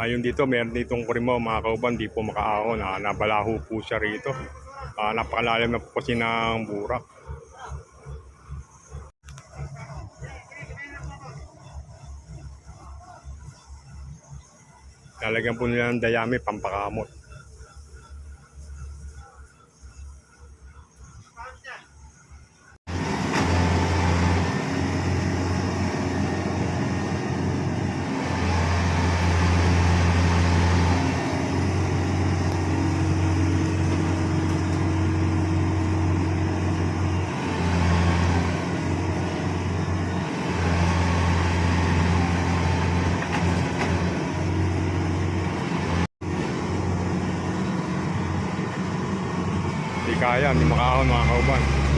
Ayun dito, meron ditong kurimaw mga kauban, di po makaahon. Ah, nabalaho po siya rito. Ah, napakalalim na po kasi ng burak. Lalagyan po nila ng dayami, pampakamot. Kaya, hindi makaahon mga kauban.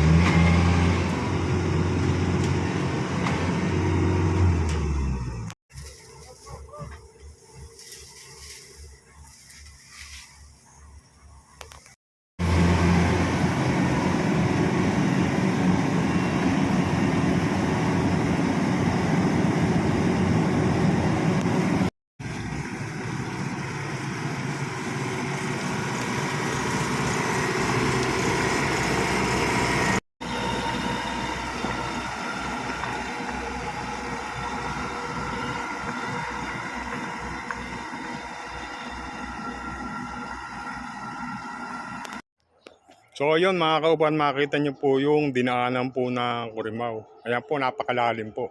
So yun mga kauban, makita nyo po yung dinaanan po ng Kurimaw. Ayan po, napakalalim po.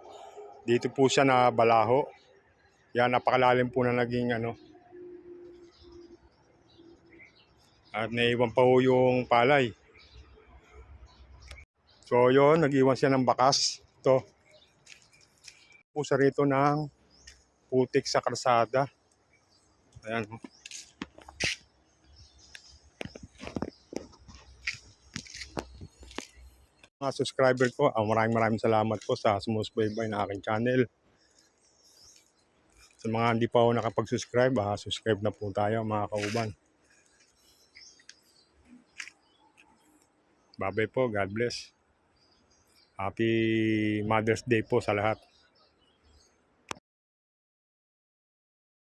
Dito po siya na balaho. Yan, napakalalim po na naging ano. At naiwan pa po yung palay. So yun, nag-iwan siya ng bakas. Ito. Po siya rito ng putik sa kalsada. Ayan. Mga subscriber ko. Ah, maraming maraming salamat po sa sumusubaybay na aking channel. Sa mga hindi pa ako nakapag-subscribe, ah, subscribe na po tayo mga kauban. Babay po, God bless. Happy Mother's Day po sa lahat.